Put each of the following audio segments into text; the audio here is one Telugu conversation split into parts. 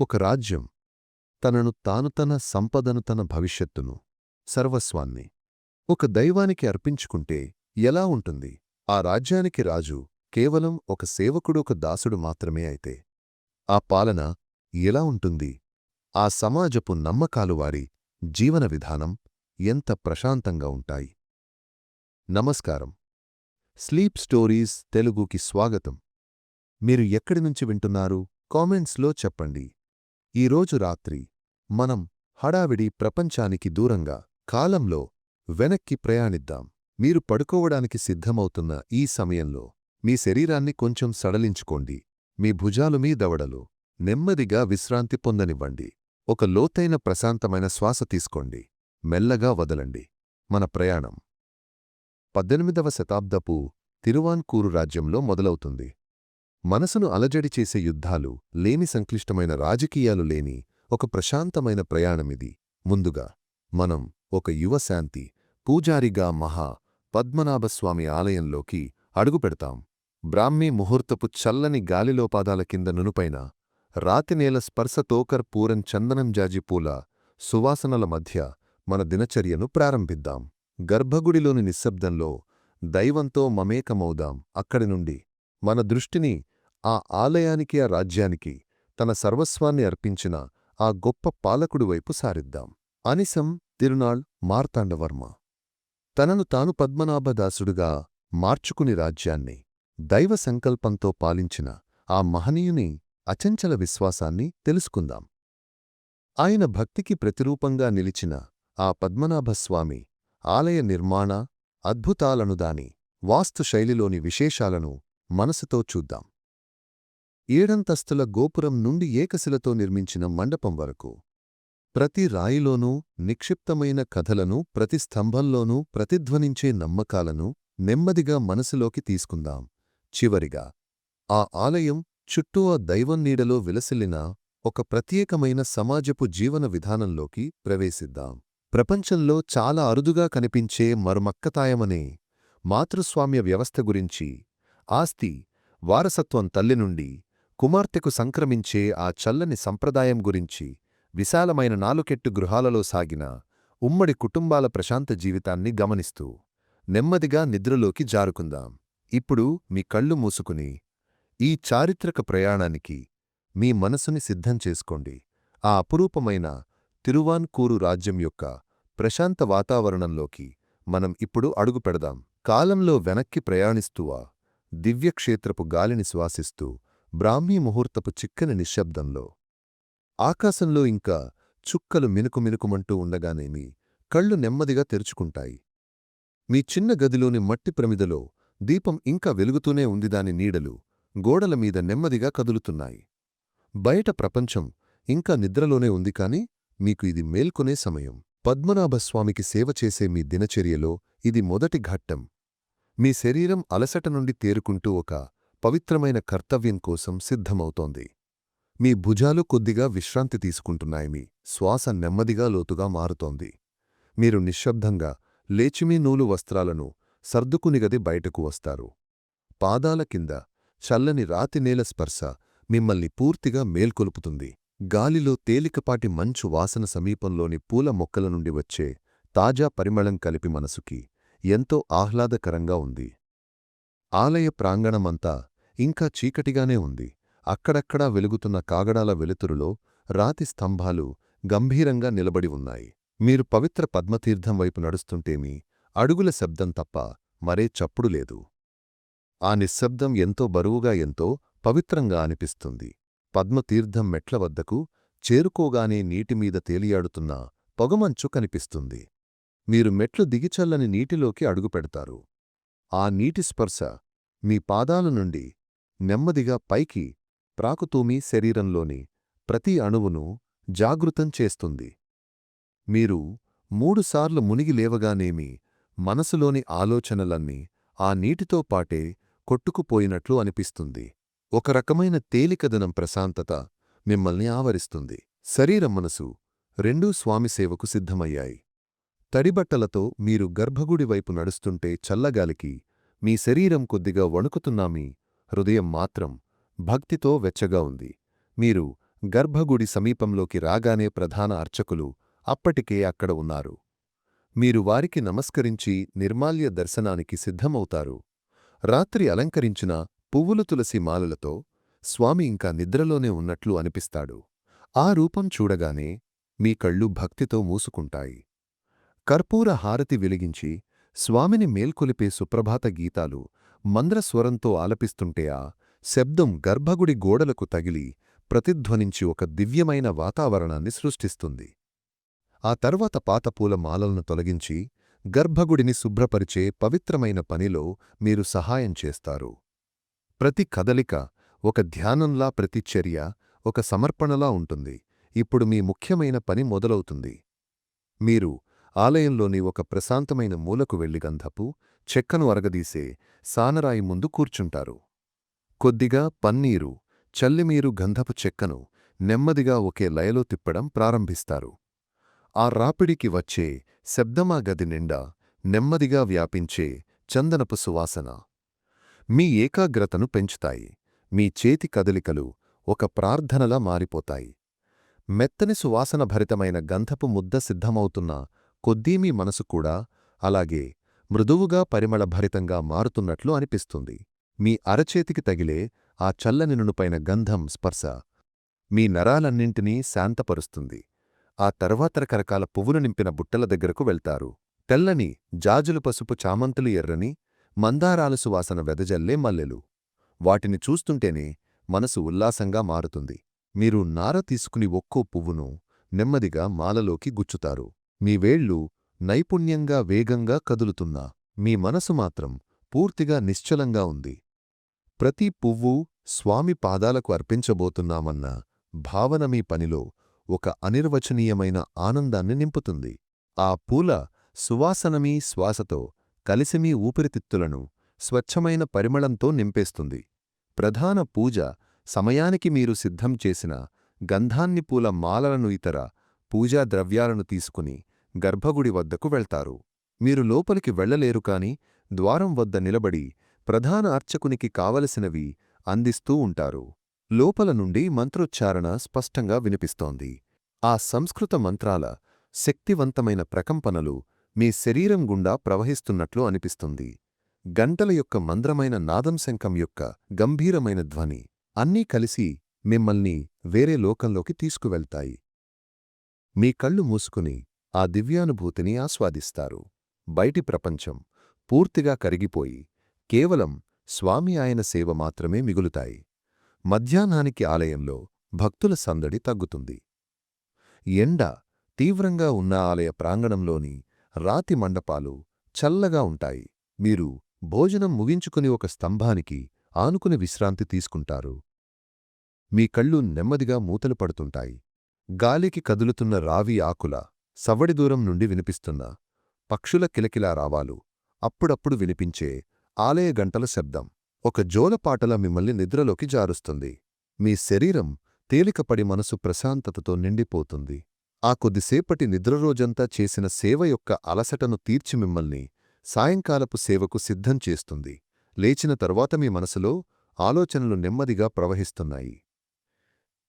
ఒక రాజ్యం తనను తాను తన సంపదను తన భవిష్యత్తును సర్వస్వాన్ని ఒక దైవానికి అర్పించుకుంటే ఎలా ఉంటుంది? ఆ రాజ్యానికి రాజు కేవలం ఒక సేవకుడు ఒక దాసుడు మాత్రమే అయితే ఆ పాలన ఎలా ఉంటుంది? ఆ సమాజపు నమ్మకాలు వారి జీవన విధానం ఎంత ప్రశాంతంగా ఉంటాయి? నమస్కారం. స్లీప్ స్టోరీస్ తెలుగుకి స్వాగతం. మీరు ఎక్కడి నుంచి వింటున్నారు? కామెంట్స్లో చెప్పండి. ఈరోజు రాత్రి మనం హడావిడి ప్రపంచానికి దూరంగా కాలంలో వెనక్కి ప్రయాణిద్దాం. మీరు పడుకోవడానికి సిద్ధమవుతున్న ఈ సమయంలో మీ శరీరాన్ని కొంచెం సడలించుకోండి. మీ భుజాలు మీ దవడలు నెమ్మదిగా విశ్రాంతి పొందనివ్వండి. ఒక లోతైన ప్రశాంతమైన శ్వాస తీసుకోండి. మెల్లగా వదలండి. మన ప్రయాణం పద్దెనిమిదవ శతాబ్దపు తిరువాన్కూరు రాజ్యంలో మొదలవుతుంది. మనసును అలజడి చేసే యుద్ధాలు లేని సంక్లిష్టమైన రాజకీయాలు లేని ఒక ప్రశాంతమైన ప్రయాణమిది. ముందుగా మనం ఒక యువశాంతి పూజారిగా మహా పద్మనాభస్వామి ఆలయంలోకి అడుగుపెడతాం బ్రాహ్మీ ముహూర్తపు చల్లని గాలిలోపాదాల కింద నునుపైన రాతినేల స్పర్శ తోకర్ పూరం చందనం సువాసనల మధ్య మన దినచర్యను ప్రారంభిద్దాం. గర్భగుడిలోని నిశ్శబ్దంలో దైవంతో మమేకమవుదాం. అక్కడి నుండి మన దృష్టిని ఆ ఆలయానికి ఆ రాజ్యానికి తన సర్వస్వాన్ని అర్పించిన ఆ గొప్ప పాలకుడి వైపు సారిద్దాం. అనిసం తిరునాళ్ మార్తాండవర్మ. తనను తాను పద్మనాభదాసుడుగా మార్చుకుని రాజ్యాన్ని దైవ సంకల్పంతో పాలించిన ఆ మహనీయుని అచంచల విశ్వాసాన్ని తెలుసుకుందాం. ఆయన భక్తికి ప్రతిరూపంగా నిలిచిన ఆ పద్మనాభస్వామి ఆలయ నిర్మాణ అద్భుతాలను దాని వాస్తుశైలిలోని విశేషాలను మనసుతో చూద్దాం. ఏడంతస్తుల గోపురం నుండి ఏకశిలతో నిర్మించిన మండపం వరకు. ప్రతి రాయిలోనూ నిక్షిప్తమైన కథలను ప్రతి స్తంభంలోనూ ప్రతిధ్వనించే నమ్మకాలను నెమ్మదిగా మనసులోకి తీసుకుందాం. చివరిగా ఆ ఆలయం చుట్టూ ఆ దైవం నీడలో విలసిల్లిన ఒక ప్రత్యేకమైన సమాజపు జీవన విధానంలోకి ప్రవేశిద్దాం. ప్రపంచంలో చాలా అరుదుగా కనిపించే మరుమక్కతాయమనే మాతృస్వామ్య వ్యవస్థ గురించి ఆస్తి వారసత్వం తల్లి నుండి కుమార్తెకు సంక్రమించే ఆ చల్లని సంప్రదాయం గురించి విశాలమైన నాలుకెట్టు గృహాలలో సాగిన ఉమ్మడి కుటుంబాల ప్రశాంత జీవితాన్ని గమనిస్తూ నెమ్మదిగా నిద్రలోకి జారుకుందాం. ఇప్పుడు మీ కళ్ళు మూసుకుని ఈ చారిత్రక ప్రయాణానికి మీ మనసుని సిద్ధం చేసుకోండి. ఆ అపురూపమైన తిరువాన్కూరు రాజ్యం యొక్క ప్రశాంత వాతావరణంలోకి మనం ఇప్పుడు అడుగుపెడదాం. కాలంలో వెనక్కి ప్రయాణిస్తూవా దివ్యక్షేత్రపు గాలిని శ్వాసిస్తూ బ్రాహ్మీ ముహూర్తపు చిక్కని నిశ్శబ్దంలో. ఆకాశంలో ఇంకా చుక్కలు మినుకుమినుకుమంటూ ఉండగానేమి కళ్ళు నెమ్మదిగా తెరుచుకుంటాయి. మీ చిన్న గదిలోని మట్టి ప్రమిదలో దీపం ఇంకా వెలుగుతూనే ఉంది దాని నీడలు గోడల మీద నెమ్మదిగా కదులుతున్నాయి. బయట ప్రపంచం ఇంకా నిద్రలోనే ఉంది కాని మీకు ఇది మేల్కొనే సమయం. పద్మనాభస్వామికి సేవ చేసే మీ దినచర్యలో ఇది మొదటి ఘట్టం. మీ శరీరం అలసట నుండి తేరుకుంటూ ఒక పవిత్రమైన కర్తవ్యం కోసం సిద్ధమవుతోంది. మీ భుజాలు కొద్దిగా విశ్రాంతి తీసుకుంటున్నాయి. మీ శ్వాస నెమ్మదిగా లోతుగా మారుతోంది. మీరు నిశ్శబ్దంగా లేచిమీ నూలు వస్త్రాలను సర్దుకునిగది బయటకు వస్తారు. పాదాల కింద చల్లని రాతినేల స్పర్శ మిమ్మల్ని పూర్తిగా మేల్కొలుపుతుంది. గాలిలో తేలికపాటి మంచు వాసన సమీపంలోని పూల మొక్కల నుండి వచ్చే తాజా పరిమళం కలిపి మనసుకి ఎంతో ఆహ్లాదకరంగా ఉంది. ఆలయ ప్రాంగణమంతా ఇంకా చీకటిగానే ఉంది. అక్కడక్కడా వెలుగుతున్న కాగడాల వెలుతురులో రాతి స్తంభాలు గంభీరంగా నిలబడి ఉన్నాయి. మీరు పవిత్ర పద్మతీర్థం వైపు నడుస్తుంటేమీ అడుగుల శబ్దం తప్ప మరే చప్పుడు లేదు. ఆ నిశ్శబ్దం ఎంతో బరువుగా ఎంతో పవిత్రంగా అనిపిస్తుంది. పద్మతీర్థం మెట్ల వద్దకు చేరుకోగానే నీటిమీద తేలియాడుతున్న పొగమంచు కనిపిస్తుంది. మీరు మెట్లు దిగిచల్లని నీటిలోకి అడుగుపెడతారు ఆ నీటి స్పర్శ మీ పాదాల నుండి నెమ్మదిగా పైకి ప్రాకుతూమి శరీరంలోని ప్రతి అణువును జాగృతం చేస్తుంది. మీరు మూడుసార్లు మునిగి లేవగానేమి మనసులోని ఆలోచనలన్నీ ఆ నీటితో పాటే కొట్టుకుపోయినట్లు అనిపిస్తుంది. ఒక రకమైన తేలికదనం ప్రశాంతత మిమ్మల్ని ఆవరిస్తుంది. శరీరం మనసు రెండూ స్వామిసేవకు సిద్ధమయ్యాయి. తడిబట్టలతో మీరు గర్భగుడి వైపు నడుస్తుంటే చల్లగాలికి మీ శరీరం కొద్దిగా వణుకుతున్నామీ హృదయం మాత్రం భక్తితో వెచ్చగా ఉంది. మీరు గర్భగుడి సమీపంలోకి రాగానే ప్రధాన అర్చకులు అప్పటికే అక్కడ ఉన్నారు. మీరు వారికి నమస్కరించి నిర్మాల్య దర్శనానికి సిద్ధమవుతారు. రాత్రి అలంకరించిన పువ్వులు తులసి మాలలతో స్వామి ఇంకా నిద్రలోనే ఉన్నట్లు అనిపిస్తాడు. ఆ రూపం చూడగానే మీ కళ్ళు భక్తితో మూసుకుంటాయి. కర్పూర హారతి వెలిగించి స్వామిని మేల్కొలిపే సుప్రభాత గీతాలు మంద్రస్వరంతో ఆలపిస్తుంటే ఆ శబ్దం గర్భగుడి గోడలకు తగిలి ప్రతిధ్వనించి ఒక దివ్యమైన వాతావరణాన్ని సృష్టిస్తుంది. ఆ తర్వాత పాత పూల మాలలను తొలగించి గర్భగుడిని శుభ్రపరిచే పవిత్రమైన పనిలో మీరు సహాయం చేస్తారు. ప్రతి కదలిక ఒక ధ్యానంలా ప్రతి చర్య ఒక సమర్పణలా ఉంటుంది. ఇప్పుడు మీ ముఖ్యమైన పని మొదలవుతుంది. మీరు ఆలయంలోని ఒక ప్రశాంతమైన మూలకు వెళ్ళి గంధపు చెక్కను అరగదీసే సానరాయి ముందు కూర్చుంటారు. కొద్దిగా పన్నీరు చల్లిమీరు గంధపు చెక్కను నెమ్మదిగా ఒకే లయలో తిప్పడం ప్రారంభిస్తారు. ఆ రాపిడికి వచ్చే శబ్దమా గది నిండా నెమ్మదిగా వ్యాపించే చందనపు సువాసన. మీ ఏకాగ్రతను పెంచుతాయి. మీ చేతి కదలికలు ఒక ప్రార్థనలా మారిపోతాయి. మెత్తని సువాసన భరితమైన గంధపు ముద్ద సిద్ధమవుతున్న కొద్దీ మీ మనసు కూడా అలాగే మృదువుగా పరిమళభరితంగా మారుతున్నట్లు అనిపిస్తుంది. మీ అరచేతికి తగిలే ఆ చల్లని నునుపైన గంధం స్పర్శ మీ నరాలన్నింటినీ శాంతపరుస్తుంది. ఆ తర్వాత రకరకాల పువ్వులు నింపిన బుట్టల దగ్గరకు వెళ్తారు. తెల్లని జాజులు పసుపు చామంతులు ఎర్రని మందారాల సువాసన వెదజల్లే మల్లెలు. వాటిని చూస్తుంటేనే మనసు ఉల్లాసంగా మారుతుంది. మీరు నార తీసుకుని ఒక్కో పువ్వును నెమ్మదిగా మాలలోకి గుచ్చుతారు. మీ వేళ్ళు నైపుణ్యంగా వేగంగా కదులుతున్నా. మీ మనసు మాత్రం పూర్తిగా నిశ్చలంగా ఉంది. ప్రతి పువ్వు స్వామి పాదాలకు అర్పించబోతున్నామన్న భావన మీ పనిలో ఒక అనిర్వచనీయమైన ఆనందాన్ని నింపుతుంది. ఆ పూల సువాసనమీ శ్వాసతో కలిసిమీ ఊపిరితిత్తులను స్వచ్ఛమైన పరిమళంతో నింపేస్తుంది. ప్రధాన పూజ సమయానికి మీరు సిద్ధం చేసిన గంధాన్ని పూల మాలలను ఇతర పూజా ద్రవ్యాలను తీసుకుని గర్భగుడి వద్దకు వెళ్తారు. మీరు లోపలికి వెళ్ళలేరు కాని ద్వారం వద్ద నిలబడి ప్రధాన అర్చకునికి కావలసినవి అందిస్తూ ఉంటారు. లోపల నుండి మంత్రోచ్చారణ స్పష్టంగా వినిపిస్తోంది. ఆ సంస్కృత మంత్రాల శక్తివంతమైన ప్రకంపనలు మీ శరీరం గుండా ప్రవహిస్తున్నట్లు అనిపిస్తుంది. గంటల యొక్క మంద్రమైన నాదంశంకం యొక్క గంభీరమైన ధ్వని అన్నీ కలిసి మిమ్మల్ని వేరే లోకంలోకి తీసుకువెళ్తాయి. మీ కళ్ళు మూసుకుని ఆ దివ్యానుభూతిని ఆస్వాదిస్తారు. బయటి ప్రపంచం పూర్తిగా కరిగిపోయి కేవలం స్వామి ఆయన సేవ మాత్రమే మిగులుతాయి. మధ్యాహ్నానికి ఆలయంలో భక్తుల సందడి తగ్గుతుంది. ఎండ తీవ్రంగా ఉన్న ఆలయ ప్రాంగణంలోని రాతి మండపాలు చల్లగా ఉంటాయి. మీరు భోజనం ముగించుకుని ఒక స్తంభానికి ఆనుకుని విశ్రాంతి తీసుకుంటారు. మీ కళ్ళు నెమ్మదిగా మూతలు పడుతుంటాయి. గాలికి కదులుతున్న రావి ఆకుల సవ్వడి దూరం నుండి వినిపిస్తున్న పక్షుల కిలకిలా రావాలు అప్పుడప్పుడు వినిపించే ఆలయ గంటల శబ్దం. ఒక జోలపాటల మిమ్మల్ని నిద్రలోకి జారుస్తుంది. మీ శరీరం తేలికపడి మనసు ప్రశాంతతతో నిండిపోతుంది. ఆ కొద్దిసేపటి నిద్రరోజంతా చేసిన సేవ యొక్క అలసటను తీర్చి మిమ్మల్ని సాయంకాలపు సేవకు సిద్ధం చేస్తుంది. లేచిన తరువాత మీ మనసులో ఆలోచనలు నెమ్మదిగా ప్రవహిస్తున్నాయి.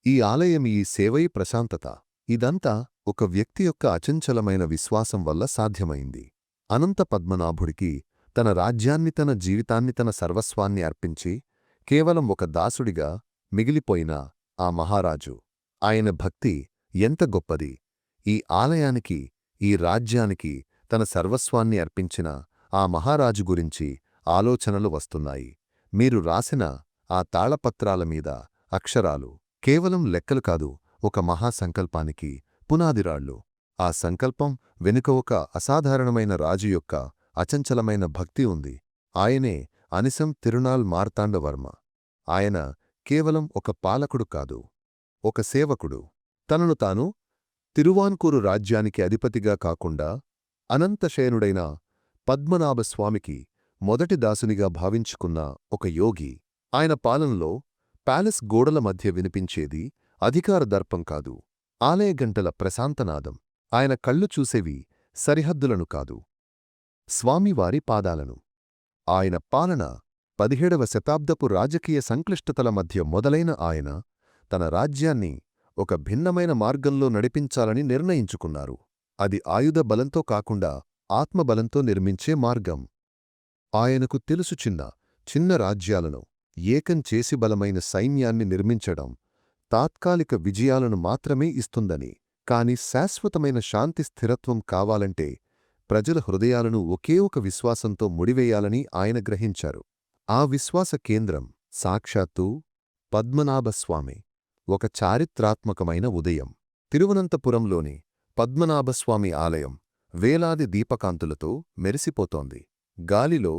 ఈ ఆలయం ఈ సేవై ప్రశాంతత. ఇదంతా ఒక వ్యక్తి యొక్క అచంచలమైన విశ్వాసం వల్ల సాధ్యమైంది. అనంత పద్మనాభుడికి తన రాజ్యాన్ని తన జీవితాన్ని తన సర్వస్వాన్ని అర్పించి కేవలం ఒక దాసుడిగా మిగిలిపోయిన ఆ మహారాజు. ఆయన భక్తి ఎంత గొప్పది! ఈ ఆలయానికి ఈ రాజ్యానికి తన సర్వస్వాన్ని అర్పించిన ఆ మహారాజు గురించి ఆలోచనలు వస్తున్నాయి. మీరు రాసిన ఆ తాళపత్రాల మీద అక్షరాలు కేవలం లెక్కలు కాదు ఒక మహాసంకల్పానికి పునాదిరాళ్ళు. ఆ సంకల్పం వెనుక ఒక అసాధారణమైన రాజు యొక్క అచంచలమైన భక్తి ఉంది. ఆయనే అనిసం తిరునాల్ మార్తాండవర్మ. ఆయన కేవలం ఒక పాలకుడు కాదు ఒక సేవకుడు. తనను తాను తిరువాన్కూరు రాజ్యానికి అధిపతిగా కాకుండా అనంతశయనుడైన పద్మనాభస్వామికి మొదటి దాసునిగా భావించుకున్న ఒక యోగి. ఆయన పాలనలో ప్యాలెస్ గోడల మధ్య వినిపించేది అధికార దర్పం కాదు ఆలయ గంటల ప్రశాంతనాదం. ఆయన కళ్ళు చూసేవి సరిహద్దులను కాదు స్వామివారి పాదాలను. ఆయన పాలన పదిహేడవ శతాబ్దపు రాజకీయ సంక్లిష్టతల మధ్య మొదలైన ఆయన తన రాజ్యాన్ని ఒక భిన్నమైన మార్గంలో నడిపించాలని నిర్ణయించుకున్నారు. అది ఆయుధ బలంతో కాకుండా ఆత్మబలంతో నిర్మించే మార్గం. ఆయనకు తెలుసు చిన్న చిన్న రాజ్యాలను ఏకం చేసి బలమైన సైన్యాన్ని నిర్మించడం తాత్కాలిక విజయాలను మాత్రమే ఇస్తుందని కాని శాశ్వతమైన శాంతి స్థిరత్వం కావాలంటే ప్రజల హృదయాలను ఒకే ఒక విశ్వాసంతో ముడివేయాలని ఆయన గ్రహించారు. ఆ విశ్వాస కేంద్రం సాక్షాత్తు పద్మనాభస్వామి ఒక చారిత్రాత్మకమైన ఉదయం. తిరువనంతపురంలోని పద్మనాభస్వామి ఆలయం వేలాది దీపకాంతులతో మెరిసిపోతోంది. గాలిలో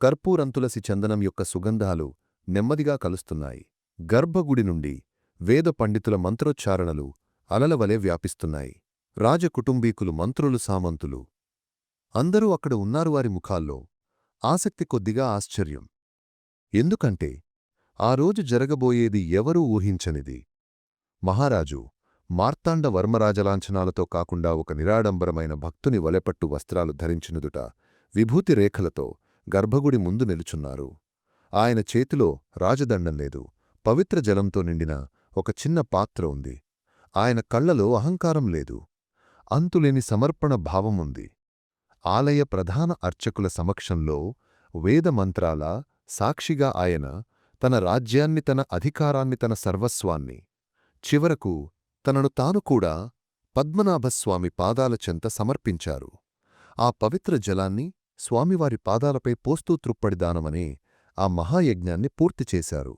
కర్పూరంతులసి చందనం యొక్క సుగంధాలు నెమ్మదిగా కలుస్తున్నాయి. గర్భగుడి నుండి వేద పండితుల మంత్రోచ్చారణలు అలలవలే వ్యాపిస్తున్నాయి. రాజకుటుంబీకులు మంత్రులు సామంతులు. అందరూ అక్కడ ఉన్నారు వారి ముఖాల్లో. ఆసక్తి కొద్దిగా ఆశ్చర్యం. ఎందుకంటే ఆ రోజు జరగబోయేది ఎవరూ ఊహించనిది. మహారాజు మార్తాండ వర్మరాజలాంఛనాలతో కాకుండా ఒక నిరాడంబరమైన భక్తుని వలెపట్టు వస్త్రాలు ధరించినదుట విభూతి రేఖలతో గర్భగుడి ముందు నిలుచున్నారు. ఆయన చేతిలో రాజదండం లేదు. పవిత్ర జలంతో నిండిన ఒక చిన్న పాత్ర ఉంది. ఆయన కళ్ళలో అహంకారం లేదు. అంతులేని సమర్పణ భావముంది ఆలయ ప్రధాన అర్చకుల సమక్షంలో వేదమంత్రాల సాక్షిగా ఆయన తన రాజ్యాన్ని తన అధికారాన్ని తన సర్వస్వాన్ని చివరకు తనను తాను కూడా పద్మనాభస్వామి పాదాల చెంత సమర్పించారు. ఆ పవిత్ర జలాన్ని స్వామివారి పాదాలపై పోస్తూ త్రుప్పడిదానమనే ఆ మహాయజ్ఞాన్ని పూర్తి చేశారు.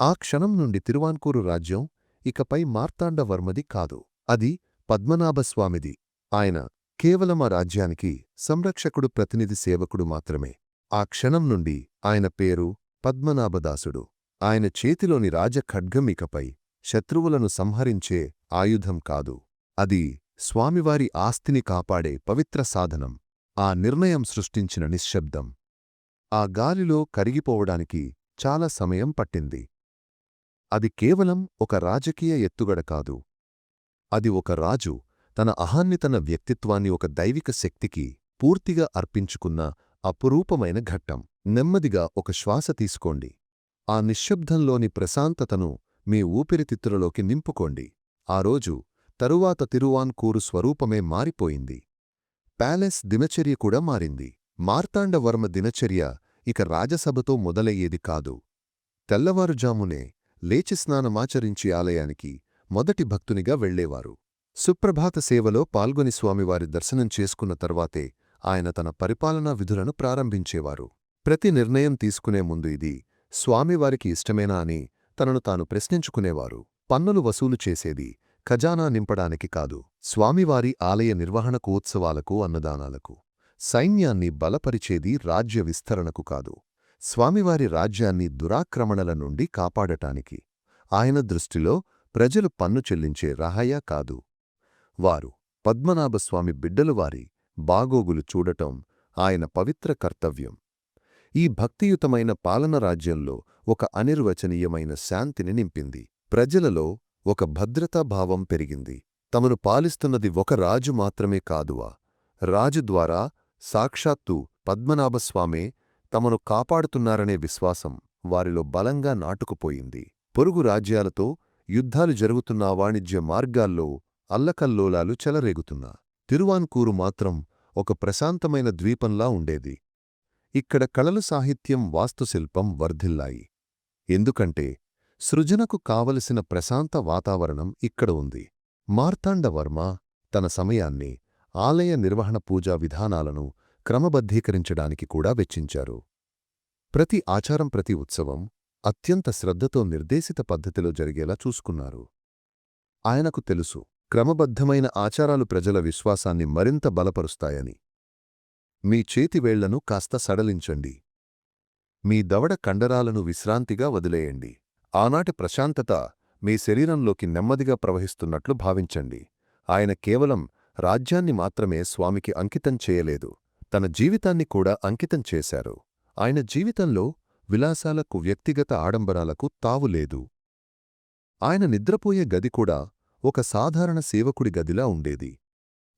ఆ క్షణం నుండి తిరువాన్కూరు రాజ్యం ఇకపై మార్తాండవర్మది కాదు. అది పద్మనాభస్వామిది. ఆయన కేవలం ఆ రాజ్యానికి సంరక్షకుడు ప్రతినిధి సేవకుడు మాత్రమే. ఆ క్షణం నుండి ఆయన పేరు పద్మనాభదాసుడు. ఆయన చేతిలోని రాజఖడ్గం ఇకపై శత్రువులను సంహరించే ఆయుధం కాదు. అది స్వామివారి ఆస్తిని కాపాడే పవిత్ర సాధనం. ఆ నిర్ణయం సృష్టించిన నిశ్శబ్దం. ఆ గాలిలో కరిగిపోవడానికి చాలా సమయం పట్టింది. అది కేవలం ఒక రాజకీయ ఎత్తుగడ కాదు. అది ఒక రాజు తన అహాన్ని తన వ్యక్తిత్వాన్ని ఒక దైవిక శక్తికి పూర్తిగా అర్పించుకున్న అపురూపమైన ఘట్టం. నెమ్మదిగా ఒక శ్వాస తీసుకోండి. ఆ నిశ్శబ్దంలోని ప్రశాంతతను మీ ఊపిరితిత్తులలోకి నింపుకోండి. ఆ రోజు తరువాత తిరువాన్కూరు స్వరూపమే మారిపోయింది. ప్యాలెస్ దినచర్య కూడా మారింది. మార్తాండవర్మ దినచర్య ఇక రాజసభతో మొదలయ్యేది కాదు. తెల్లవారుజామునే లేచి స్నానమాచరించి ఆలయానికి మొదటి భక్తునిగా వెళ్ళేవారు సుప్రభాత సేవలో పాల్గొని స్వామివారి దర్శనం చేసుకున్న తర్వాతే ఆయన తన పరిపాలనా విధులను ప్రారంభించేవారు. ప్రతి నిర్ణయం తీసుకునే ముందు ఇది స్వామివారికి ఇష్టమేనా అని తనను తాను ప్రశ్నించుకునేవారు. పన్నులు వసూలు చేసేది ఖజానా నింపడానికి కాదు స్వామివారి ఆలయ నిర్వహణకు ఉత్సవాలకు అన్నదానాలకు సైన్యాన్ని బలపరిచేది రాజ్య విస్తరణకు కాదు. స్వామివారి రాజ్యాన్ని దురాక్రమణల నుండి కాపాడటానికి ఆయన దృష్టిలో ప్రజలు పన్ను చెల్లించే రహయ కాదు. వారు పద్మనాభస్వామి బిడ్డలువారి బాగోగులు చూడటం ఆయన పవిత్ర కర్తవ్యం. ఈ భక్తియుతమైన పాలన రాజ్యంలో ఒక అనిర్వచనీయమైన శాంతిని నింపింది. ప్రజలలో ఒక భద్రతాభావం పెరిగింది. తమను పాలిస్తున్నది ఒక రాజు మాత్రమే కాదువా? రాజు ద్వారా సాక్షాత్తు పద్మనాభస్వామే తమను కాపాడుతున్నారనే విశ్వాసం వారిలో బలంగా నాటుకుపోయింది. పొరుగు రాజ్యాలతో యుద్ధాలు జరుగుతున్న వాణిజ్య మార్గాల్లో అల్లకల్లోలాలు చెలరేగుతున్నా. తిరువాన్కూరు మాత్రం ఒక ప్రశాంతమైన ద్వీపంలా ఉండేది. ఇక్కడ కళలు సాహిత్యం వాస్తుశిల్పం వర్ధిల్లాయి. ఎందుకంటే సృజనకు కావలసిన ప్రశాంత వాతావరణం ఇక్కడ ఉంది. మార్తాండవర్మ తన సమయాన్ని ఆలయ నిర్వహణ పూజా విధానాలను క్రమబద్ధీకరించడానికి కూడా వెచ్చించారు. ప్రతి ఆచారం ప్రతి ఉత్సవం అత్యంత శ్రద్ధతో నిర్దేశిత పద్ధతిలో జరిగేలా చూసుకున్నారు. ఆయనకు తెలుసు క్రమబద్ధమైన ఆచారాలు ప్రజల విశ్వాసాన్ని మరింత బలపరుస్తాయని. మీ చేతివేళ్ళను కాస్త సడలించండి. మీ దవడ కండరాలను విశ్రాంతిగా వదిలేయండి. ఆనాటి ప్రశాంతత మీ శరీరంలోకి నెమ్మదిగా ప్రవహిస్తున్నట్లు భావించండి. ఆయన కేవలం రాజ్యాన్ని మాత్రమే స్వామికి అంకితం చేయలేదు. తన జీవితాన్ని కూడా అంకితం చేశారు. ఆయన జీవితంలో విలాసాలకు వ్యక్తిగత ఆడంబరాలకు తావులేదు ఆయన నిద్రపోయే గది కూడా ఒక సాధారణ సేవకుడి గదిలా ఉండేది.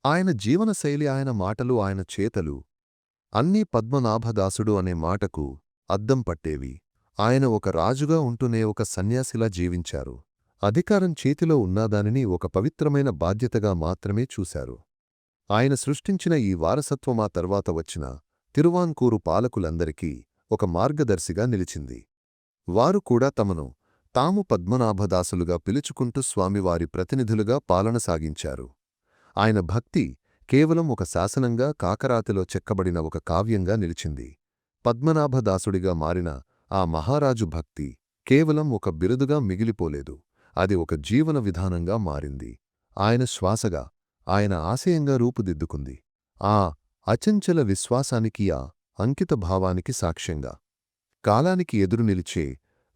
ఆయన జీవనశైలి ఆయన మాటలు ఆయన చేతలు అన్నీ పద్మనాభదాసుడు అనే మాటకు అద్దం పట్టేవి. ఆయన ఒక రాజుగా ఉంటూనే ఒక సన్యాసిలా జీవించారు. అధికారం చేతిలో ఉన్నదానిని ఒక పవిత్రమైన బాధ్యతగా మాత్రమే చూశారు. ఆయన సృష్టించిన ఈ వారసత్వమా తర్వాత వచ్చిన తిరువాంకూరు పాలకులందరికీ ఒక మార్గదర్శిగా నిలిచింది. వారు కూడా తమను తాము పద్మనాభదాసులుగా పిలుచుకుంటూ స్వామివారి ప్రతినిధులుగా పాలన సాగించారు. ఆయన భక్తి కేవలం ఒక శాసనంగా కాకరాతిలో చెక్కబడిన ఒక కావ్యంగా నిలిచింది. పద్మనాభదాసుడిగా మారిన ఆ మహారాజు భక్తి కేవలం ఒక బిరుదుగా మిగిలిపోలేదు. అది ఒక జీవన విధానంగా మారింది. ఆయన శ్వాసగా ఆయన ఆశయంగా రూపుదిద్దుకుంది. ఆ అచంచల విశ్వాసానికి ఆ అంకిత భావానికి సాక్ష్యంగా. కాలానికి ఎదురు నిలిచే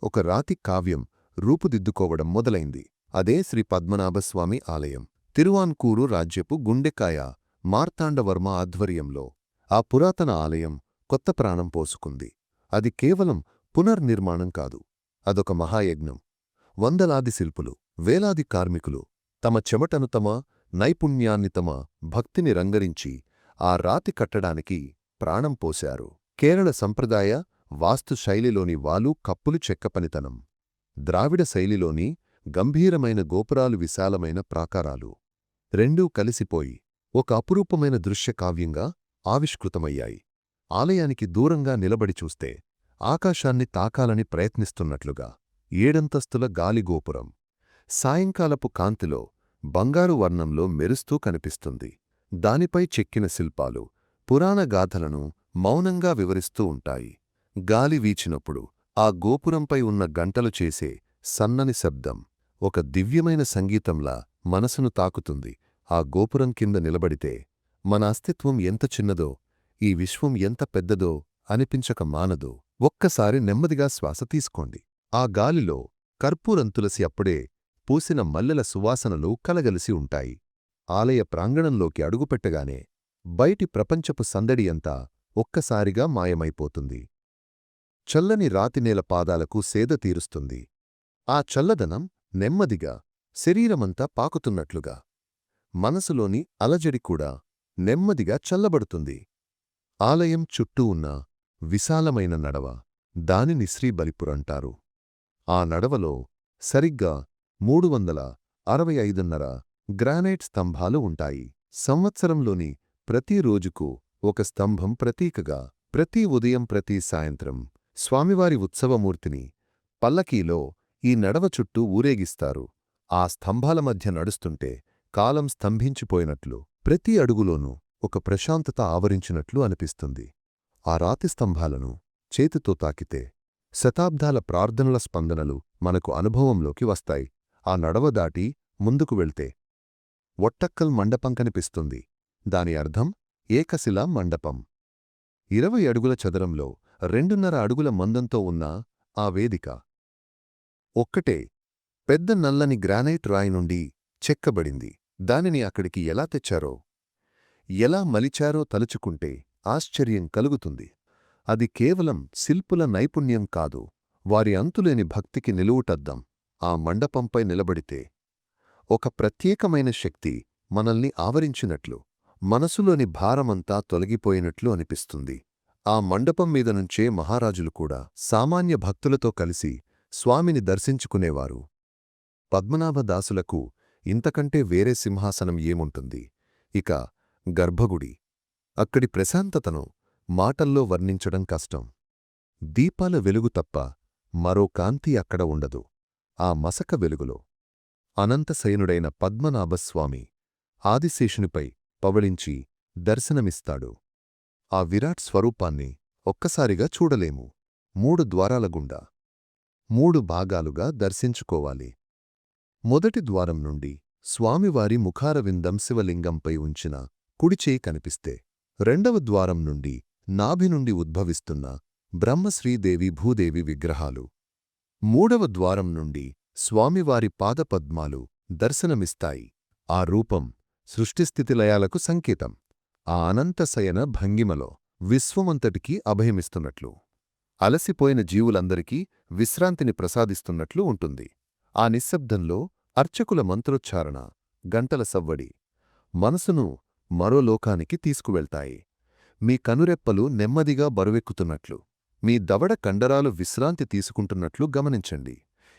ఒక రాతి కావ్యం రూపుదిద్దుకోవడం మొదలైంది. అదే శ్రీ పద్మనాభస్వామి ఆలయం. తిరువాన్కూరు రాజ్యపు గుండెకాయ మార్తాండవర్మ ఆధ్వర్యంలో ఆ పురాతన ఆలయం కొత్త ప్రాణం పోసుకుంది. అది కేవలం పునర్నిర్మాణం కాదు అదొక మహాయజ్ఞం. వందలాది శిల్పులు వేలాది కార్మికులు తమ చెమటను తమ నైపుణ్యాన్ని తమ భక్తిని రంగరించి ఆ రాతి కట్టడానికి ప్రాణం పోశారు. కేరళ సంప్రదాయ వాస్తు శైలిలోని వాలు కప్పులు చెక్కపనితనం ద్రావిడ శైలిలోని గంభీరమైన గోపురాలు విశాలమైన ప్రాకారాలు రెండూ కలిసిపోయి ఒక అపురూపమైన దృశ్యకావ్యంగా ఆవిష్కృతమయ్యాయి. ఆలయానికి దూరంగా నిలబడి చూస్తే ఆకాశాన్ని తాకాలని ప్రయత్నిస్తున్నట్లుగా ఏడంతస్తుల గాలిగోపురం సాయంకాలపు కాంతిలో బంగారు వర్ణంలో మెరుస్తూ కనిపిస్తుంది. దానిపై చెక్కిన శిల్పాలు పురాణ గాథలను మౌనంగా వివరిస్తూ ఉంటాయి. గాలి వీచినప్పుడు ఆ గోపురంపై ఉన్న గంటలు చేసే సన్నని శబ్దం ఒక దివ్యమైన సంగీతంలా మనసును తాకుతుంది. ఆ గోపురం కింద నిలబడితే మన అస్తిత్వం ఎంత చిన్నదో ఈ విశ్వం ఎంత పెద్దదో అనిపించక మానదు. ఒక్కసారి నెమ్మదిగా శ్వాస తీసుకోండి. ఆ గాలిలో కర్పూరంతులసి అప్పుడే పూసిన మల్లెల సువాసనలు కలగలిసి ఉంటాయి. ఆలయ ప్రాంగణంలోకి అడుగుపెట్టగానే బయటి ప్రపంచపు సందడి అంతా ఒక్కసారిగా మాయమైపోతుంది. చల్లని రాతినేల పాదాలకు సేద తీరుస్తుంది. ఆ చల్లదనం నెమ్మదిగా శరీరమంతా పాకుతున్నట్లుగా మనసులోని అలజడి కూడా నెమ్మదిగా చల్లబడుతుంది. ఆలయం చుట్టూ ఉన్న విశాలమైన నడవ దానిని శ్రీబలిపురంటారు. ఆ నడవలో సరిగ్గా మూడు వందల అరవై ఐదున్నర గ్రానైట్ స్తంభాలు ఉంటాయి. సంవత్సరంలోని ప్రతి రోజుకు ఒక స్తంభం ప్రతీకగా ప్రతి ఉదయం ప్రతి సాయంత్రం స్వామివారి ఉత్సవమూర్తిని పల్లకీలో ఈ నడవ చుట్టూ ఊరేగిస్తారు. ఆ స్తంభాల మధ్య నడుస్తుంటే కాలం స్తంభించిపోయినట్లు ప్రతి అడుగులోనూ ఒక ప్రశాంతత ఆవరించినట్లు అనిపిస్తుంది. ఆ రాతి స్తంభాలను చేతితో తాకితే శతాబ్దాల ప్రార్థనల స్పందనలు మనకు అనుభవంలోకి వస్తాయి. ఆ నడవ దాటి ముందుకు వెళ్తే ఒట్టక్కల్ మండపం కనిపిస్తుంది. దాని అర్థం ఏకశిలా మండపం. ఇరవై అడుగుల చదరంలో రెండున్నర అడుగుల మందంతో ఉన్న ఆ వేదిక ఒక్కటే పెద్ద నల్లని గ్రానైట్ రాయి నుండి చెక్కబడింది. దానిని అక్కడికి ఎలా తెచ్చారో ఎలా మలిచారో తలుచుకుంటే ఆశ్చర్యం కలుగుతుంది. అది కేవలం శిల్పుల నైపుణ్యం కాదు వారి అంతులేని భక్తికి నిలువుటద్దం. ఆ మండపంపై నిలబడితే ఒక ప్రత్యేకమైన శక్తి మనల్ని ఆవరించినట్లు మనసులోని భారమంతా తొలగిపోయినట్లు అనిపిస్తుంది. ఆ మండపం మీద నుంచే మహారాజులు కూడా సామాన్య భక్తులతో కలిసి స్వామిని దర్శించుకునేవారు. పద్మనాభదాసులకు ఇంతకంటే వేరే సింహాసనం ఏముంటుంది? ఇక గర్భగుడి. అక్కడి ప్రశాంతతను మాటల్లో వర్ణించడం కష్టం. దీపాల వెలుగు తప్ప మరో కాంతి అక్కడ ఉండదు. ఆ మసక వెలుగులో అనంతశయనుడైన పద్మనాభస్వామి ఆదిశేషునిపై పవళించి దర్శనమిస్తాడు. ఆ విరాట్ స్వరూపాన్ని ఒక్కసారిగా చూడలేము. మూడు ద్వారాల గుండా మూడు భాగాలుగా దర్శించుకోవాలి. మొదటి ద్వారం నుండి స్వామివారి ముఖారవిందం శివలింగంపై ఉంచిన కుడిచేయి కనిపిస్తే రెండవ ద్వారం నుండి నాభి నుండి ఉద్భవిస్తున్న బ్రహ్మశ్రీదేవి భూదేవి విగ్రహాలు మూడవ ద్వారం నుండి స్వామివారి పాదపద్మాలు దర్శనమిస్తాయి. ఆ రూపం సృష్టిస్థితిలయాలకు సంకేతం. ఆ అనంతశయన భంగిమలో విశ్వమంతటికీ అభయమిస్తున్నట్లు అలసిపోయిన జీవులందరికీ విశ్రాంతిని ప్రసాదిస్తున్నట్లు ఉంటుంది. ఆ నిశ్శబ్దంలో అర్చకుల మంత్రోచ్చారణ గంటల సవ్వడి మనసును మరో లోకానికి తీసుకువెళ్తాయి. మీ కనురెప్పలు నెమ్మదిగా బరువెక్కుతున్నట్లు. మీ దవడ కండరాలు విశ్రాంతి తీసుకుంటున్నట్లు గమనించండి.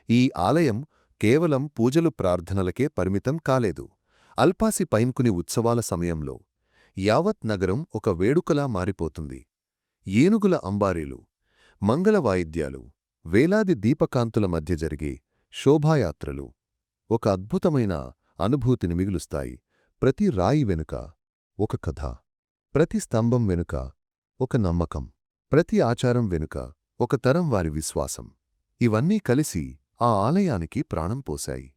ఈ ఆలయం కేవలం పూజలు ప్రార్థనలకే పరిమితం కాలేదు. అల్పాసి పైన్కుని ఉత్సవాల సమయంలో యావత్ నగరం ఒక వేడుకలా మారిపోతుంది. ఏనుగుల అంబారీలు మంగళ వాయిద్యాలు వేలాది దీపకాంతుల మధ్య జరిగే శోభాయాత్రలు ఒక అద్భుతమైన అనుభూతిని మిగులుస్తాయి. ప్రతి రాయి వెనుక ఒక కథ ప్రతి స్తంభం వెనుక ఒక నమ్మకం. ప్రతి ఆచారం వెనుక ఒక తరం వారి విశ్వాసం. ఇవన్నీ కలిసి ఆ ఆలయానికి ప్రాణం పోశాయి.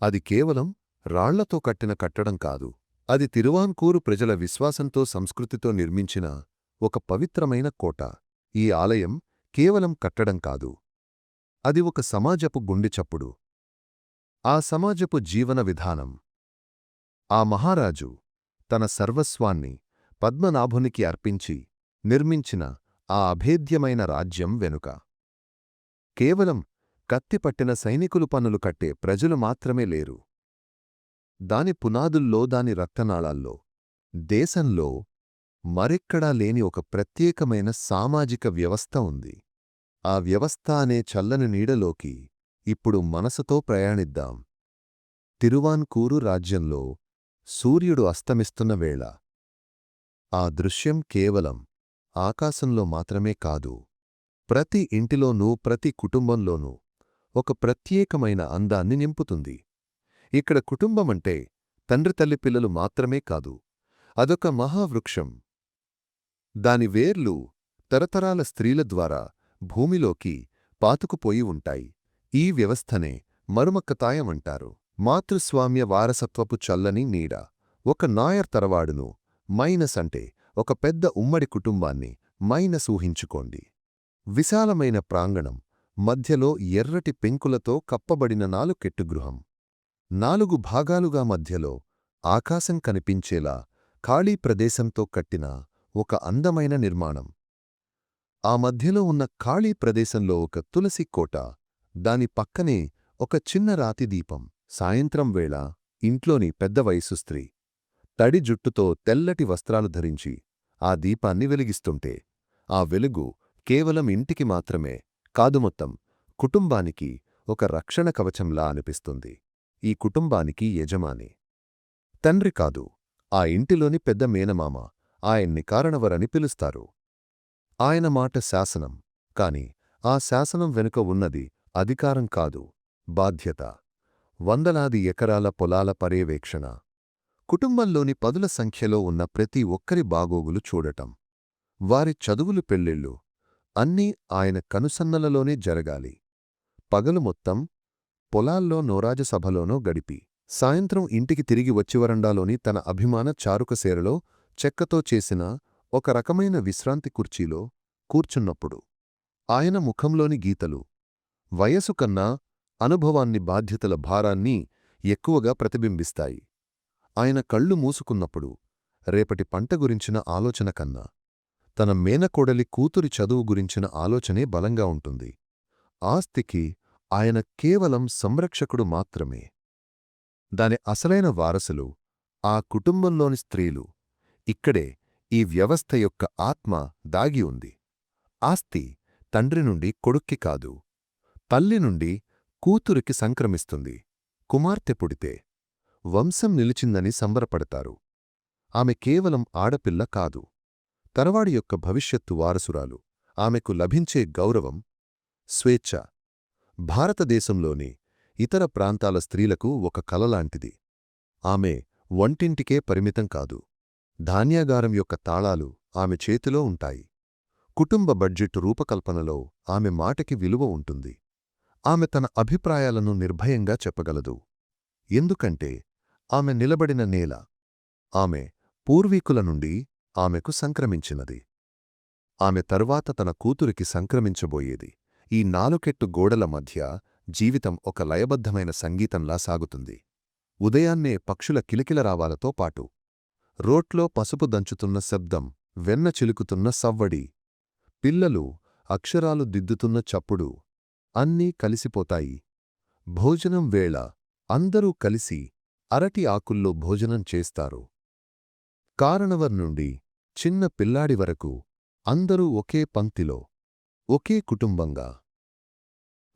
అది కేవలం రాళ్ళతో కట్టిన కట్టడం కాదు అది తిరువాన్కూరు ప్రజల విశ్వాసంతో సంస్కృతితో నిర్మించిన ఒక పవిత్రమైన కోట. ఈ ఆలయం కేవలం కట్టడం కాదు అది ఒక సమాజపు గుండెచప్పుడు ఆ సమాజపు జీవన విధానం. ఆ మహారాజు తన సర్వస్వాన్ని పద్మనాభునికి అర్పించి నిర్మించిన ఆ అభేద్యమైన రాజ్యం వెనుక. కేవలం కత్తిపట్టిన సైనికులు పన్నులు కట్టే ప్రజలు మాత్రమే లేరు. దాని పునాదుల్లో దాని రక్తనాళాల్లో దేశంలో మరెక్కడా లేని ఒక ప్రత్యేకమైన సామాజిక వ్యవస్థ ఉంది. ఆ వ్యవస్థ అనే చల్లని నీడలోకి ఇప్పుడు మనసుతో ప్రయాణిద్దాం. తిరువాన్కూరు రాజ్యంలో సూర్యుడు అస్తమిస్తున్న వేళ. ఆ దృశ్యం కేవలం ఆకాశంలో మాత్రమే కాదు ప్రతి ఇంటిలోనూ ప్రతి కుటుంబంలోనూ ఒక ప్రత్యేకమైన అందాన్ని నింపుతుంది. ఇక్కడ కుటుంబమంటే తండ్రి తల్లి పిల్లలు మాత్రమే కాదు అదొక మహావృక్షం. దాని వేర్లు తరతరాల స్త్రీల ద్వారా భూమిలోకి పాతుకుపోయి ఉంటాయి. ఈ వ్యవస్థనే మరుమక్కతాయమంటారు. మాతృస్వామ్య వారసత్వపు చల్లని నీడ ఒక నాయర్ తరవాడును మైనస్ అంటే ఒక పెద్ద ఉమ్మడి కుటుంబాన్ని మైనస్ ఊహించుకోండి విశాలమైన ప్రాంగణం మధ్యలో ఎర్రటి పెంకులతో కప్పబడిన నాలుకెట్టు గృహం నాలుగు భాగాలుగా మధ్యలో ఆకాశం కనిపించేలా ఖాళీ ప్రదేశంతో కట్టిన ఒక అందమైన నిర్మాణం. ఆ మధ్యలో ఉన్న ఖాళీ ప్రదేశంలో ఒక తులసి కోట దాని పక్కనే ఒక చిన్న రాతి దీపం. సాయంత్రం వేళ ఇంట్లోని పెద్ద వయసు స్త్రీ తడి జుట్టుతో తెల్లటి వస్త్రాలు ధరించి ఆ దీపాన్ని వెలిగిస్తుంటే ఆ వెలుగు కేవలం ఇంటికి మాత్రమే కాదు మొత్తం కుటుంబానికి ఒక రక్షణ కవచంలా అనిపిస్తుంది. ఈ కుటుంబానికి యజమాని. తండ్రి కాదు ఆ ఇంటిలోని పెద్ద మేనమామ ఆయన్ని కారణవరని పిలుస్తారు. ఆయన మాట శాసనం కాని ఆ శాసనం వెనుక ఉన్నది అధికారం కాదు బాధ్యత. వందలాది ఎకరాల పొలాల పర్యవేక్షణ కుటుంబంలోని పదుల సంఖ్యలో ఉన్న ప్రతి ఒక్కరి బాగోగులు చూడటం. వారి చదువులు పెళ్ళిళ్ళు అన్నీ ఆయన కనుసన్నలలోనే జరగాలి. పగలు మొత్తం పొలాల్లో నోరాజసభలోనో గడిపి సాయంత్రం ఇంటికి తిరిగి వచ్చి వరండాలోని తన అభిమాన చారుకసేరలో చెక్కతో చేసిన ఒక రకమైన విశ్రాంతి కుర్చీలో కూర్చున్నప్పుడు ఆయన ముఖంలోని గీతలు వయసు కన్నా అనుభవాన్ని బాధ్యతల భారాన్ని ఎక్కువగా ప్రతిబింబిస్తాయి. ఆయన కళ్ళు మూసుకున్నప్పుడు రేపటి పంట గురించిన ఆలోచన కన్నా తన మేనకోడలి కూతురి చదువు గురించిన ఆలోచనే బలంగా ఉంటుంది. ఆస్తికి ఆయన కేవలం సంరక్షకుడు మాత్రమే. దాని అసలైన వారసులు ఆ కుటుంబంలోని స్త్రీలు ఇక్కడే ఈ వ్యవస్థ యొక్క ఆత్మ దాగి ఉంది. ఆస్తి తండ్రి నుండి కొడుక్కి కాదు తల్లి నుండి కూతురికి సంక్రమిస్తుంది. కుమార్తె పుడితే వంశం నిలిచిందని సంబరపడతారు. ఆమె కేవలం ఆడపిల్ల కాదు. తరవాడి యొక్క భవిష్యత్తు వారసురాలు. ఆమెకు లభించే గౌరవం స్వేచ్ఛ. భారతదేశంలోని ఇతర ప్రాంతాల స్త్రీలకు ఒక కలలాంటిది ఆమె వంటింటికే పరిమితం కాదు. ధాన్యాగారం యొక్క తాళాలు ఆమె చేతిలో ఉంటాయి. కుటుంబ బడ్జెట్ రూపకల్పనలో ఆమె మాటకి విలువ ఉంటుంది. ఆమె తన అభిప్రాయాలను నిర్భయంగా చెప్పగలదు. ఎందుకంటే ఆమె నిలబడిన నేల. ఆమె పూర్వీకుల నుండి ఆమెకు సంక్రమించినది. ఆమె తరువాత తన కూతురికి సంక్రమించబోయేది. ఈ నాలుకెట్టు గోడల మధ్య జీవితం ఒక లయబద్ధమైన సంగీతంలా సాగుతుంది. ఉదయాన్నే పక్షుల కిలకిలరావాలతో పాటు రోట్లో పసుపు దంచుతున్న శబ్దం వెన్న చిలుకుతున్న సవ్వడి పిల్లలు అక్షరాలు దిద్దుతున్న చప్పుడు అన్నీ కలిసిపోతాయి. భోజనం వేళ అందరూ కలిసి అరటి ఆకుల్లో భోజనం చేస్తారు. కారణవర్ నుండి చిన్న పిల్లాడి వరకు అందరూ ఒకే పంక్తిలో ఒకే కుటుంబంగా.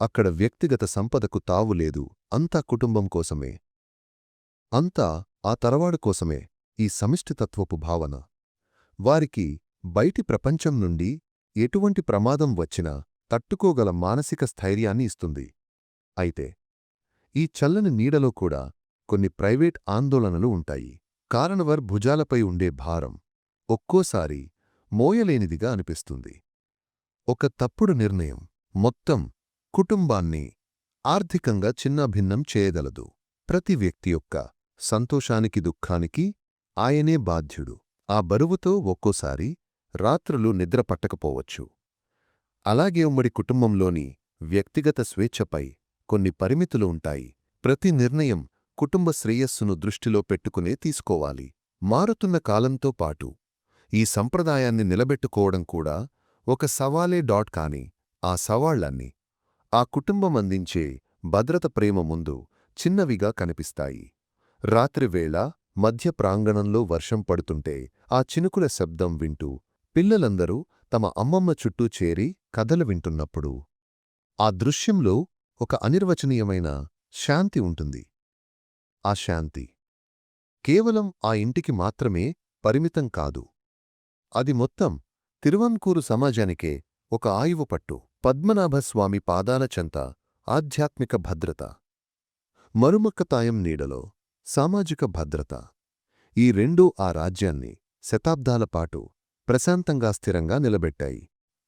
అక్కడ వ్యక్తిగత సంపదకు తావులేదు అంతా కుటుంబం కోసమే. అంతా ఆ తరవాడు కోసమే ఈ సమిష్టితత్వపు భావన. వారికి బయటి ప్రపంచం నుండి ఎటువంటి ప్రమాదం వచ్చినా తట్టుకోగల మానసిక స్థైర్యాన్ని ఇస్తుంది. అయితే ఈ చల్లని నీడలో కూడా కొన్ని ప్రైవేట్ ఆందోళనలు ఉంటాయి. కారణవర్ భుజాలపై ఉండే భారం ఒక్కోసారి మోయలేనిదిగా అనిపిస్తుంది. ఒక తప్పుడు నిర్ణయం మొత్తం కుటుంబాన్ని ఆర్థికంగా చిన్నాభిన్నం చేయగలదు. ప్రతి వ్యక్తి యొక్క సంతోషానికి దుఃఖానికి ఆయనే బాధ్యుడు. ఆ బరువుతో ఒక్కోసారి రాత్రులు నిద్ర పట్టకపోవచ్చు. అలాగే ఉమ్మడి కుటుంబంలోని వ్యక్తిగత స్వేచ్ఛపై కొన్ని పరిమితులు ఉంటాయి. ప్రతి నిర్ణయం కుటుంబ శ్రేయస్సును దృష్టిలో పెట్టుకునే తీసుకోవాలి. మారుతున్న కాలంతో పాటు ఈ సంప్రదాయాన్ని నిలబెట్టుకోవడం కూడా ఒక సవాలే డాట్ కాని ఆ సవాళ్ళన్నీ ఆ కుటుంబం అందించే భద్రత ప్రేమ ముందు చిన్నవిగా కనిపిస్తాయి. రాత్రివేళ మధ్య ప్రాంగణంలో వర్షం పడుతుంటే ఆ చినుకుల శబ్దం వింటూ పిల్లలందరూ తమ అమ్మమ్మ చుట్టూ చేరి కథలు వింటున్నప్పుడు ఆ దృశ్యంలో ఒక అనిర్వచనీయమైన శాంతి ఉంటుంది. ఆ శాంతి. కేవలం ఆ ఇంటికి మాత్రమే పరిమితం కాదు. అది మొత్తం తిరువంకూరు సమాజానికే ఒక ఆయువు పట్టు. పద్మనాభస్వామి పాదాల చెంత ఆధ్యాత్మిక భద్రత. మరుమక్కతాయం నీడలో సామాజిక భద్రత. ఈ రెండూ ఆ రాజ్యాన్ని శతాబ్దాల పాటు ప్రశాంతంగా స్థిరంగా నిలబెట్టాయి.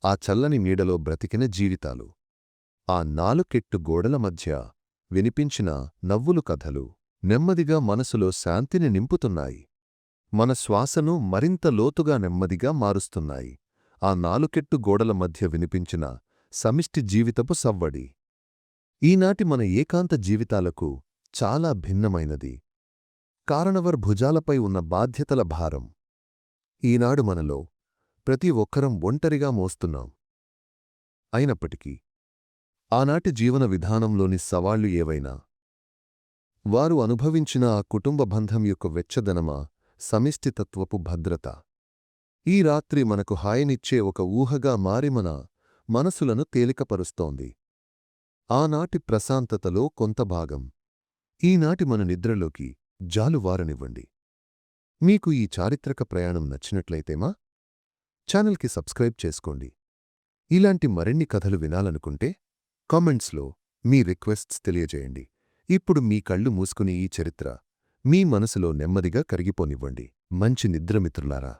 ఆ చల్లని నీడలో బ్రతికిన జీవితాలు. ఆ నాలుకెట్టు గోడల మధ్య వినిపించిన నవ్వులు కథలు. నెమ్మదిగా మనసులో శాంతిని నింపుతున్నాయి. మన శ్వాసను మరింత లోతుగా నెమ్మదిగా మారుస్తున్నాయి. ఆ నాలుకెట్టు గోడల మధ్య వినిపించిన సమిష్టి జీవితపు సవ్వడి. ఈనాటి మన ఏకాంత జీవితాలకు చాలా భిన్నమైనది. కారణవర్ భుజాలపై ఉన్న బాధ్యతల భారం. ఈనాడు మనలో ప్రతి ఒక్కరం ఒంటరిగా మోస్తున్నాం. అయినప్పటికీ ఆనాటి జీవన విధానంలోని సవాళ్ళు ఏవైనా వారు అనుభవించిన ఆ కుటుంబ బంధం యొక్క వెచ్చదనమా సమిష్టితత్వపు భద్రత. ఈ రాత్రి మనకు హాయినిచ్చే ఒక ఊహగా మారిమన మనసులను తేలికపరుస్తోంది. ఆనాటి ప్రశాంతతలో కొంత భాగం. ఈనాటి మన నిద్రలోకి జాలువారనివ్వండి. మీకు ఈ చారిత్రక ప్రయాణం నచ్చినట్లయితేమా ఛానల్కి సబ్స్క్రైబ్ చేసుకోండి. ఇలాంటి మరిన్ని కథలు వినాలనుకుంటే కామెంట్స్లో మీ రిక్వెస్ట్స్ తెలియజేయండి. ఇప్పుడు మీ కళ్ళు మూసుకుని ఈ చరిత్ర. మీ మనసులో నెమ్మదిగా కరిగిపోనివ్వండి. మంచి నిద్రమిత్రులారా.